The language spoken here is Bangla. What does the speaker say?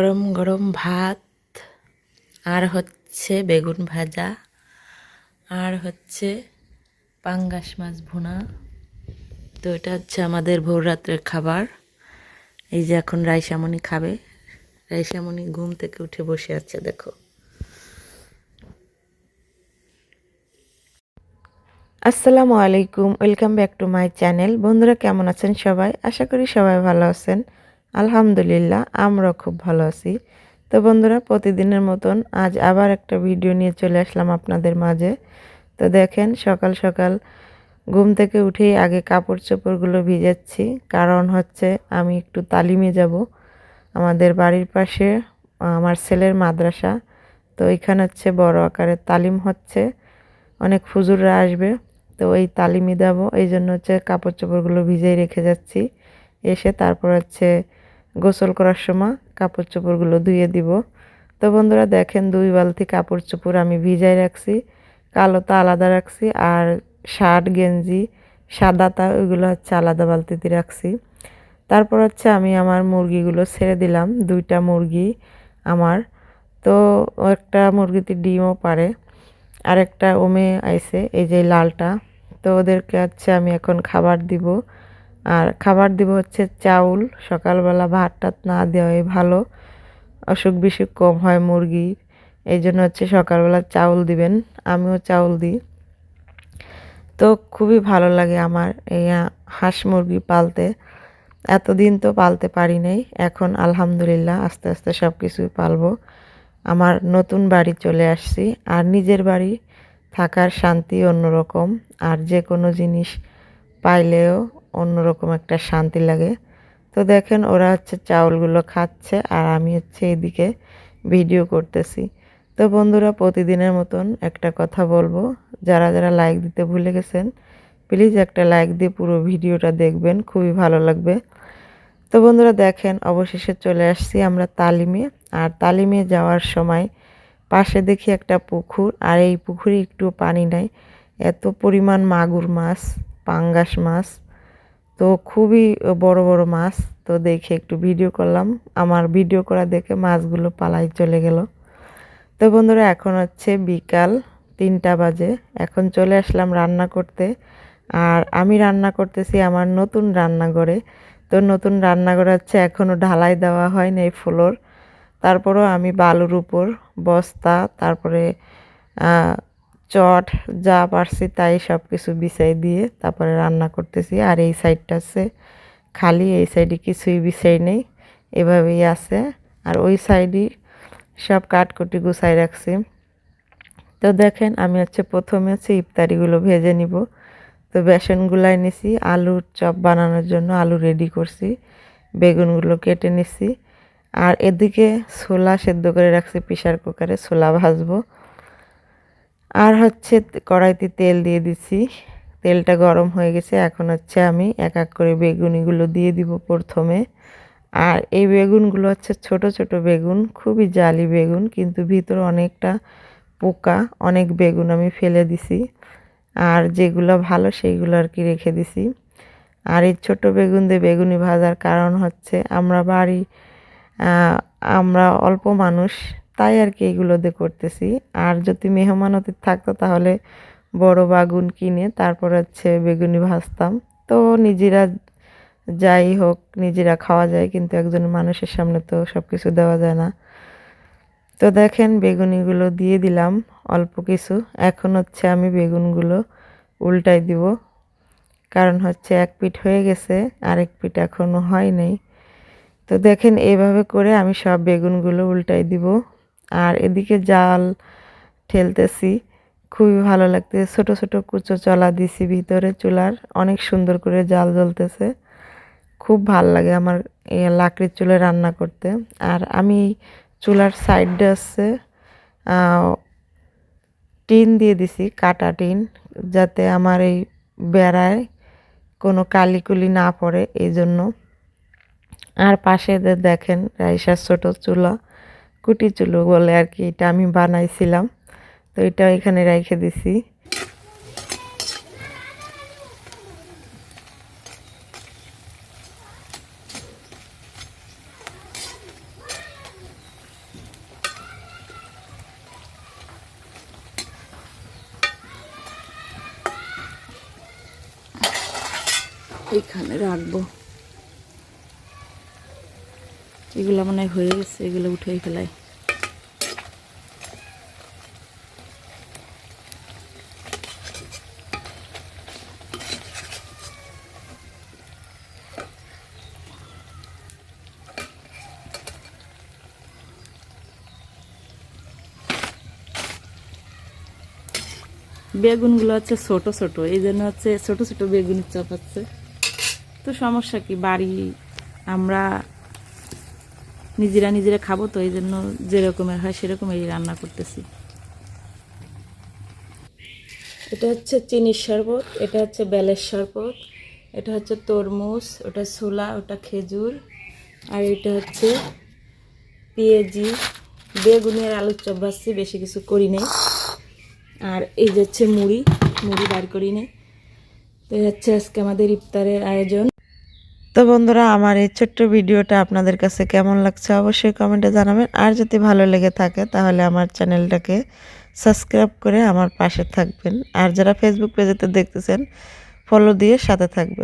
গরম গরম ভাত, আর হচ্ছে বেগুন ভাজা, আর হচ্ছে পাঙ্গাস মাছ ভুনা। তো এটা হচ্ছে আমাদের ভোর রাত্রের খাবার। এই যে এখন রাইসামণি খাবে। রাইসামণি ঘুম থেকে উঠে বসে আছে, দেখো। আসসালামু আলাইকুম, welcome back to my channel. বন্ধুরা কেমন আছেন সবাই? আশা করি সবাই ভালো আছেন। আলহামদুলিল্লাহ, আমরাও খুব ভালো আছি। তো বন্ধুরা, প্রতিদিনের মতন আজ আবার একটা ভিডিও নিয়ে চলে আসলাম আপনাদের মাঝে। তো দেখেন, সকাল সকাল ঘুম থেকে উঠেই আগে কাপড় চোপড়গুলো ভিজাচ্ছি। কারণ হচ্ছে, আমি একটু তালিমে যাব। আমাদের বাড়ির পাশে, আমার ছেলের মাদ্রাসা। তো এখানে হচ্ছে বড় আকারের তালিম হচ্ছে। অনেক ফুজুররা আসবে। তো ওই তালিমে দেবো এই জন্য হচ্ছে কাপড় চোপড়গুলো ভিজেই রেখে যাচ্ছি। এসে তারপর হচ্ছে গোসল করার সময় কাপড় চোপড়গুলো ধুয়ে দিব। তো বন্ধুরা দেখেন দুই বালতি কাপড় চোপড় আমি ভিজাই রাখছি কালোটা আলাদা রাখছি আর শার্ট, গেঞ্জি, সাদা তা ওইগুলো হচ্ছে আলাদা বালতিতে রাখছি। তারপর হচ্ছে আমি আমার মুরগিগুলো ছেড়ে দিলাম, দুইটা মুরগি আমার। তো একটা মুরগিতে ডিমও পারে আর একটা ওমে আইছে, এই যে লালটা। তো ওদেরকে হচ্ছে আমি এখন খাবার দিব। আর খাবার দিব হচ্ছে চাউল, সকালবেলা ভাত টাত না দেওয়াই ভালো। অসুখ বিসুখ কম হয় মুরগির, এই জন্য হচ্ছে সকালবেলা চাউল দিবেন, আমিও চাউল দিই। তো খুবই ভালো লাগে আমার এই হাঁস মুরগি পালতে। এতদিন তো পালতে পারি নাই, এখন আলহামদুলিল্লাহ আস্তে আস্তে সব কিছুই পালবো। আমার নতুন বাড়ি চলে আসছি, আর নিজের বাড়ি থাকার শান্তি অন্যরকম, আর যে কোনো জিনিস পাইলেও অন্যরকম একটা শান্তি লাগে। তো দেখেন ওরা হচ্ছে চাউলগুলো খাচ্ছে আর আমি হচ্ছে এদিকে ভিডিও করতেছি। তো বন্ধুরা, প্রতিদিনের মতন একটা কথা বলব। যারা যারা লাইক দিতে ভুলে গেছেন প্লিজ একটা লাইক দিয়ে পুরো ভিডিওটা দেখবেন, খুবই ভালো লাগবে। তো বন্ধুরা, দেখেন অবশেষে চলে আসছি আমরা তালিমে। আর তালিমে যাওয়ার সময় পাশে দেখি একটা পুকুর, আর এই পুকুরে একটু পানি নাই। এত পরিমাণ মাগুর মাছ, পাঙ্গাস মাছ তো খুবই বড় বড় মাছ। তো দেখে একটু ভিডিও করলাম। আমার ভিডিও করা দেখে মাছগুলো পালাই চলে গেল। তো বন্ধুরা, এখন হচ্ছে বিকাল তিনটা বাজে। এখন চলে আসলাম রান্না করতে। আর আমি রান্না করতেছি আমার নতুন রান্নাঘরে। তো নতুন রান্নাঘর হচ্ছে এখনও ঢালাই দেওয়া হয়নি এই ফ্লোর। তারপরও আমি বালুর উপর, বস্তা, তারপরে চট যা পারছি তাই সব কিছু বিছাই দিয়ে তারপরে রান্না করতেছি। আর এই সাইডটা আছে খালি, এই সাইডে কিছুই বিছাই নেই, এভাবেই আছে। আর ওই সাইডই সব কাঠকুটি গুছাই রাখছি। তো দেখেন, আমি হচ্ছে প্রথমে হচ্ছে ইফতারিগুলো ভেজে নিব। তো বেসনগুলাই নিছি আলুর চপ বানানোর জন্য আলু রেডি করছি, বেগুনগুলো কেটে নিছি। আর এদিকে ছোলা সেদ্ধ করে রাখছি প্রেশার কুকারে ছোলা ভাজবো। আর হচ্ছে কড়াইতে তেল দিয়ে দিছি। তেলটা গরম হয়ে গেছে। এখন হচ্ছে আমি এক এক করে বেগুনিগুলো দিয়ে দিব প্রথমে। আর এই বেগুনগুলো হচ্ছে ছোট ছোট বেগুন, খুবই জালি বেগুন, কিন্তু ভিতরে অনেকটা পোকা, অনেক বেগুন আমি ফেলে দিছি। আর যেগুলো ভালো সেইগুলো আর কি রেখে দিছি। আর এই ছোট বেগুন দিয়ে বেগুনি ভাজার কারণ হচ্ছে আমরা বাড়ি আমরা অল্প মানুষ তাই আর কি এগুলো দিয়ে করতেছি। আর যদি মেহমানতি থাকতো তাহলে বড় বাগুন কিনে তারপর হচ্ছে বেগুনি ভাজতাম। তো নিজেরা যাই হোক, নিজেরা খাওয়া যায়, কিন্তু একজন মানুষের সামনে তো সব কিছু দেওয়া যায় না। তো দেখেন বেগুনিগুলো দিয়ে দিলাম অল্প কিছু। এখন হচ্ছে আমি বেগুনগুলো উল্টাই দিব। কারণ হচ্ছে এক পিঠ হয়ে গেছে, আরেক পিঠ এখনও হয় নাই। তো দেখেন এইভাবে করে আমি সব বেগুনগুলো উল্টাই দিব। আর এদিকে জাল ঠেলতেছি। খুবই ভালো লাগতেছে। ছোট ছোট কুচো চলা দিছি ভিতরে চুলার। অনেক সুন্দর করে জাল জ্বলতেছে। খুব ভালো লাগে আমার লাকড়ির চুলে রান্না করতে। আর আমি চুলার সাইডে হচ্ছে টিন দিয়ে দিছি, কাটা টিন, যাতে আমার এই বেড়ায় কোনো কালিকুলি না পড়ে এই জন্য আর পাশে দেখেন রাইসার ছোট চুলা। কুটি চুলো বলে আর কি এটা আমি বানাইছিলাম। তো এটা এখানে রেখে দিছি। এখানে রাখব। এগুলো মানে হয়ে গেছে, এগুলো উঠেই ফেলাই। বেগুনগুলো হচ্ছে ছোট ছোট, এই জন্য হচ্ছে ছোট ছোট বেগুনের চাপ হচ্ছে তো সমস্যা কি? বাড়ি আমরা নিজেরা নিজেরা খাব তো এই জন্য যেরকমের হয় সেরকমই রান্না করতেছি। এটা হচ্ছে চিনির শরবত, এটা হচ্ছে বেলের শরবত, এটা হচ্ছে তরমুজ, ওটা ছোলা, ওটা খেজুর, আর এটা হচ্ছে পেঁয়াজি। বেগুনের আলুর চপ ভাজছি, বেশি কিছু করি নেই। আর এই যে হচ্ছে মুড়ি মুড়ি বার করি নেই। তো হচ্ছে আজকে আমাদের ইফতারের আয়োজন। তো বন্ধুরা, আমার এই ছোট্ট ভিডিওটা আপনাদের কাছে কেমন লাগছে অবশ্যই কমেন্টে জানাবেন। আর যদি ভালো লেগে থাকে, তাহলে আমার চ্যানেলটাকে সাবস্ক্রাইব করে আমার পাশে থাকবেন। আর যারা ফেসবুক পেজেতে দেখতেছেন ফলো দিয়ে সাথে থাকবেন।